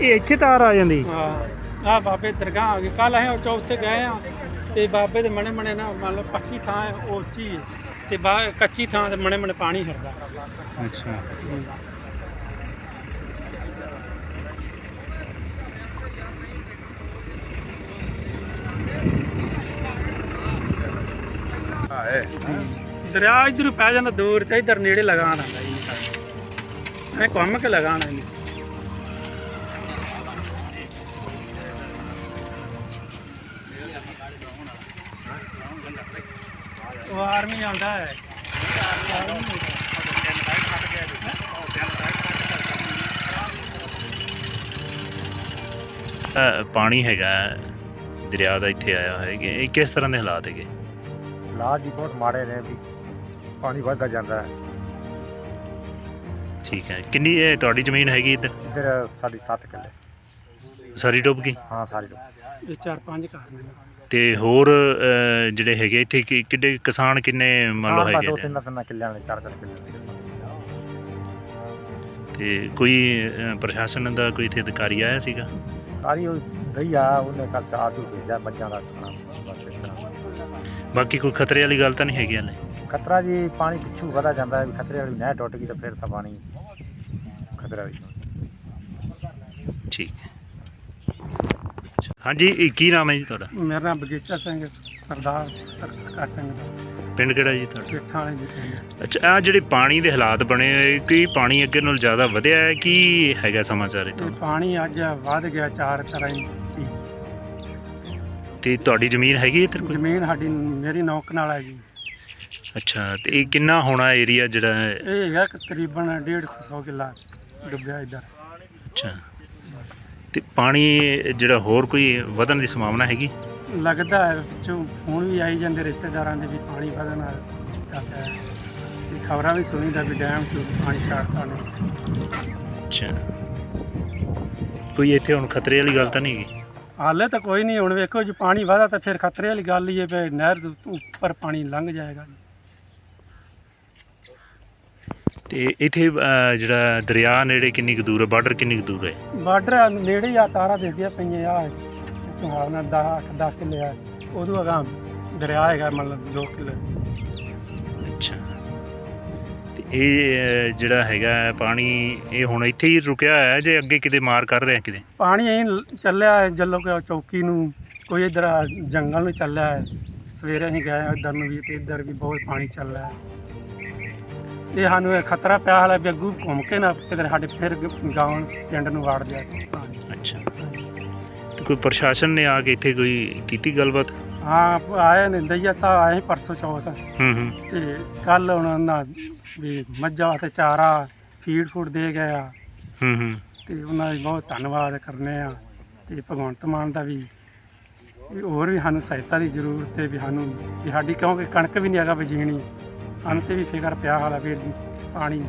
ਇਹ ਇੱਥੇ ਤਾਰ ਆ ਜਾਂਦੀ। ਹਾਂ। ਆ ਬਾਬੇ ਦਰਗਾਹ ਆ ਗਏ ਕੱਲ ਅਸੀਂ ਉਹ ਚੌਥੇ ਗਏ ਆ ਤੇ ਬਾਬੇ ਦੇ ਮਣੇ ਮਣੇ ਨਾ ਮੰਨ ਲਓ ਪੱਕੀ ਥਾਂ ਹੈ ਉਹ ਉੱਚੀ ਹੈ ਤੇ ਬਾ ਕੱਚੀ ਥਾਂ ਤੇ ਮਣੇ ਮਣੇ ਪਾਣੀ ਫਿਰਦਾ। ਅੱਛਾ। ਦਰਿਆ ਇਧਰ ਪੈ ਜਾਂਦਾ ਦੂਰ ਤੇ ਇਧਰ ਨੇੜੇ ਲਗਾਣ ਆਂਦਾ ਜੀ। ਮੈਂ ਘੁੰਮ ਕੇ ਲਗਾਣ ਆਂਦਾ ਉਹ ਆਰਮੀ ਆਉਂਦਾ ਹੈ। ਪਾਣੀ ਹੈਗਾ ਦਰਿਆ ਦਾ ਇੱਥੇ ਆਇਆ ਹੋਇਆ ਹੈ ਇਹ ਕਿਸ ਤਰ੍ਹਾਂ ਦੇ ਹਾਲਾਤ ਹੈਗੇ? ਹਾਲਾਤ ਜੀ ਬਹੁਤ ਮਾੜੇ ਨੇ ਵੀ ਪਾਣੀ ਵੱਧਦਾ ਜਾਂਦਾ ਹੈ। ਠੀਕ ਹੈ। ਕਿੰਨੀ ਇਹ ਤੁਹਾਡੀ ਜ਼ਮੀਨ ਹੈਗੀ ਇੱਧਰ? ਇੱਧਰ ਸਾਡੀ 7 ਕਿੱਲੇ। ਸਾਰੀ ਡੁੱਬ ਗਈ? ਹਾਂ ਸਾਰੀ ਡੁੱਬ ਇਹ ਚਾਰ ਪੰਜ ਘਰ ਨੇ। ਤੇ ਹੋਰ ਜਿਹੜੇ ਹੈਗੇ ਇੱਥੇ ਕਿ- ਕਿੱਡੇ ਕਿਸਾਨ ਕਿੰਨੇ ਮੰਨ ਲਓ ਹੈਗੇ ਦੋ ਨੇ? ਤਿੰਨ ਤਿੰਨ ਕਿੱਲਿਆਂ ਨੇ ਚਾਰ ਚਾਰ ਕਿੱਲੇ ਨੇ। ਤੇ ਕੋਈ ਪ੍ਰਸ਼ਾਸਨ ਦਾ ਕੋਈ ਇੱਥੇ ਅਧਿਕਾਰੀ ਆਇਆ ਸੀਗਾ? ਸਾਰੀ ਉਹ ਗਈ ਆ ਉਹਨੇ ਕੱਲ ਚਾਰ ਤੋਂ ਭੇਜਿਆ ਬੱਚਿਆਂ ਦਾ ਖਾਣਾ ਬਸ ਇਸ ਤਰ੍ਹਾਂ ਬਾਕੀ ਕੋਈ ਖਤਰੇ ਵਾਲੀ ਗੱਲ ਤਾਂ ਨਹੀਂ ਹੈਗੀ ਹਲੇ? ਖਤਰਾ ਜੀ ਪਾਣੀ ਪਿੱਛੂ ਵਧਾ ਜਾਂਦਾ ਹੈ ਵੀ ਖਤਰੇ ਵਾਲੀ ਨਹਿਰ ਟੁੱਟ ਗਈ ਤਾਂ ਫਿਰ ਤਾਂ ਪਾਣੀ ਖਤਰਾ ਵੀ। ਠੀਕ। ਹੈ ਹਾਂਜੀ ਇਹ ਕੀ ਨਾਮ ਹੈ ਜੀ ਤੁਹਾਡਾ? ਮੇਰਾ ਨਾਮ ਬਗੀਚਾ ਸਿੰਘ ਸਰਦਾਰ ਤਰਕਾ ਸਿੰਘ ਦਾ। ਪਿੰਡ ਕਿਹੜਾ ਜੀ ਤੁਹਾਡਾ? ਸੇਠਾਂ ਵਾਲੇ ਜੀ ਪਿੰਡ। ਅੱਛਾ ਆ ਜਿਹੜੇ ਪਾਣੀ ਦੇ ਹਾਲਾਤ ਬਣੇ ਹੋਏ ਕੀ ਪਾਣੀ ਅੱਗੇ ਨਾਲੋਂ ਜ਼ਿਆਦਾ ਵਧਿਆ ਹੈ ਕੀ ਹੈਗਾ ਸਮਾਚਾਰ ਤੇ ਇਤੋਂ ਪਾਣੀ ਅੱਜ ਵੱਧ ਗਿਆ ਚਾਰ ਚਾਰ ਇੰਚੀ ਤੇ ਤੁਹਾਡੀ ਜ਼ਮੀਨ ਹੈਗੀ ਇੱਧਰ ਕੋਈ? ਜ਼ਮੀਨ ਸਾਡੀ ਮੇਰੀ ਨੌਕ ਨਾਲ ਹੈ ਜੀ। ਅੱਛਾ ਤੇ ਇਹ ਕਿੰਨਾ ਹੋਣਾ ਏਰੀਆ ਜਿਹੜਾ ਹੈ? ਇਹ ਹੈਗਾ ਤਕਰੀਬਨ 150 ਕਿੱਲਾ ਡੁੱਬਿਆ ਇੱਧਰ। ਅੱਛਾ। ਤੇ ਪਾਣੀ ਜਿਹੜਾ ਹੋਰ ਕੋਈ ਵਧਣ ਦੀ ਸੰਭਾਵਨਾ ਹੈਗੀ? ਲੱਗਦਾ ਹੈ ਵਿੱਚੋਂ ਫੋਨ ਵੀ ਆਈ ਜਾਂਦੇ ਰਿਸ਼ਤੇਦਾਰਾਂ ਦੇ ਵੀ ਪਾਣੀ ਵਧਣ ਨਾਲ। ਜਾਂਦਾ ਹੈ ਤੇ ਖਬਰਾਂ ਵੀ ਸੁਣੀਦਾ ਵੀ ਡੈਮ ਤੋਂ ਪਾਣੀ ਛੱਡਦਾ ਨੇ ਅੱਛਾ। ਕੋਈ ਇੱਥੇ ਹੁਣ ਖਤਰੇ ਵਾਲੀ ਗੱਲ ਤਾਂ ਨਹੀਂ ਹੈਗੀ? ਹਾਲੇ ਤਾਂ ਕੋਈ ਨਹੀਂ ਹੁਣ ਵੇਖੋ ਜੇ ਪਾਣੀ ਵਧਾ ਤਾਂ ਫਿਰ ਖਤਰੇ ਵਾਲੀ ਗੱਲ ਹੀ ਹੈ ਵੀ ਨਹਿਰ ਦੇ ਉੱਪਰ ਪਾਣੀ ਲੰਘ ਜਾਏਗਾ ਤੇ ਇੱਥੇ ਅਹ, ਜਿਹੜਾ ਦਰਿਆ ਨੇੜੇ ਕਿੰਨੀ ਕੁ ਦੂਰ ਹੈ? ਬਾਰਡਰ ਕਿੰਨੀ ਕੁ ਦੂਰ ਹੈ? ਬਾਰਡਰ ਨੇੜੇ ਹੀ ਆ ਤਾਰਾ ਦੇਖਦੀਆਂ ਪਈਆਂ ਆ। ਤੁਹਾਡਾ ਨਾਲ 10 10 ਕਿੱਲੇ ਆ। ਉਦੋਂ ਅਗਾਂ ਦਰਿਆ ਹੈਗਾ ਮਤਲਬ 2 ਕਿੱਲੇ। ਅੱਛਾ। ਤੇ ਇਹ ਅਹ, ਜਿਹੜਾ ਹੈਗਾ ਹੈ ਪਾਣੀ ਇਹ ਹੁਣ ਇੱਥੇ ਹੀ ਰੁਕਿਆ ਹੋਇਆ ਹੈ ਜੇ ਅੱਗੇ ਕਿਤੇ ਮਾਰ ਕਰ ਰਿਹਾ ਕਿਤੇ? ਪਾਣੀ ਐਂ ਚੱਲਿਆ ਹੈ ਜੱਲੋ ਕੇ ਚੌਕੀ ਨੂੰ ਕੋਈ ਇਧਰ ਜੰਗਲ ਨੂੰ ਚੱਲਿਆ ਹੈ। ਸਵੇਰੇ ਅਸੀਂ ਗਏ ਇੱਧਰ ਨੂੰ ਵੀ ਤੇ ਇੱਧਰ ਵੀ ਬਹੁਤ ਪਾਣੀ ਚੱਲ ਰਿਹਾ ਹੈ। ਇਹ ਸਾਨੂੰ ਇਹ ਖਤਰਾ ਪਿਆ ਹਾਲੇ ਵੀ ਅੱਗੂ ਘੁੰਮ ਕੇ ਨਾ ਕਿਤੇ ਸਾਡੇ ਫਿਰ ਗਾਉਂ ਪਿੰਡ ਨੂੰ ਵਾੜ ਜਾਏ ਅੱਛਾ। ਤੇ ਕੋਈ ਪ੍ਰਸ਼ਾਸਨ ਨੇ ਆ ਕੇ ਇੱਥੇ ਕੋਈ ਕੀਤੀ ਗੱਲਬਾਤ? ਹਾਂ ਆਏ ਨੇ ਦਈਆ ਸਾਹਿਬ ਆਏ ਸੀ ਪਰਸੋਂ ਚੌਥ। ਹੂੰ ਹੂੰ। ਤੇ ਕੱਲ ਉਹਨਾਂ ਨਾਲ ਵੀ ਮੱਝਾਂ ਤੇ ਚਾਰਾ ਫੀਡ ਫੂਡ ਦੇ ਗਏ ਆ। ਹੂੰ ਹੂੰ। ਤੇ ਉਹਨਾਂ ਦਾ ਬਹੁਤ ਧੰਨਵਾਦ ਕਰਨੇ ਆ। ਤੇ ਭਗਵੰਤ ਮਾਨ ਦਾ ਵੀ ਵੀ ਹੋਰ ਵੀ ਸਾਨੂੰ ਸਹਾਇਤਾ ਦੀ ਜ਼ਰੂਰਤ ਹੈ ਵੀ ਸਾਨੂੰ ਵੀ ਸਾਡੀ ਕਿਉਂਕਿ ਕਣਕ ਵੀ ਨਹੀਂ ਹੈਗਾ ਬਜੀਣੀ ਸਾਨੂੰ ਤੇ ਵੀ ਫਿਕਰ ਪਿਆ ਹਾਲਾ ਵੀ ਪਾਣੀ।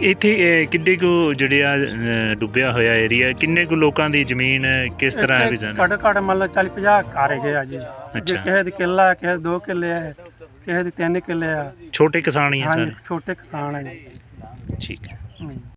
ਇੱਥੇ ਅਹ, ਕਿੱਡੇ ਕੁ ਜਿਹੜੇ ਆ ਅਹ, ਡੁੱਬਿਆ ਹੋਇਆ ਏਰੀਆ ਕਿੰਨੇ ਕੁ ਲੋਕਾਂ ਦੀ ਜ਼ਮੀਨ ਹੈ ਕਿਸ ਤਰ੍ਹਾਂ ਹੈ ਵੀ ਜਾਣ ਘੱਟ ਘੱਟ ਮੰਨ ਲਓ 40 50 ਘਰ ਹੈਗੇ ਆ ਜੀ। ਜੇ ਅੱਛਾ। ਕਿਸੇ ਦੀ ਕਿੱਲਾ ਹੈ, ਕਿਸੇ ਦੇ ਦੋ ਕਿੱਲੇ ਹੈ ਕਿਸੇ ਦੀ ਤਿੰਨ ਕਿੱਲੇ ਆ। ਛੋਟੇ ਕਿਸਾਨ ਹੀ ਆ ਹਾਂਜੀ ਸਾਰੇ। ਛੋਟੇ ਕਿਸਾਨ ਹੈ ਜੀ। ਠੀਕ ਹੈ। ਹਮ।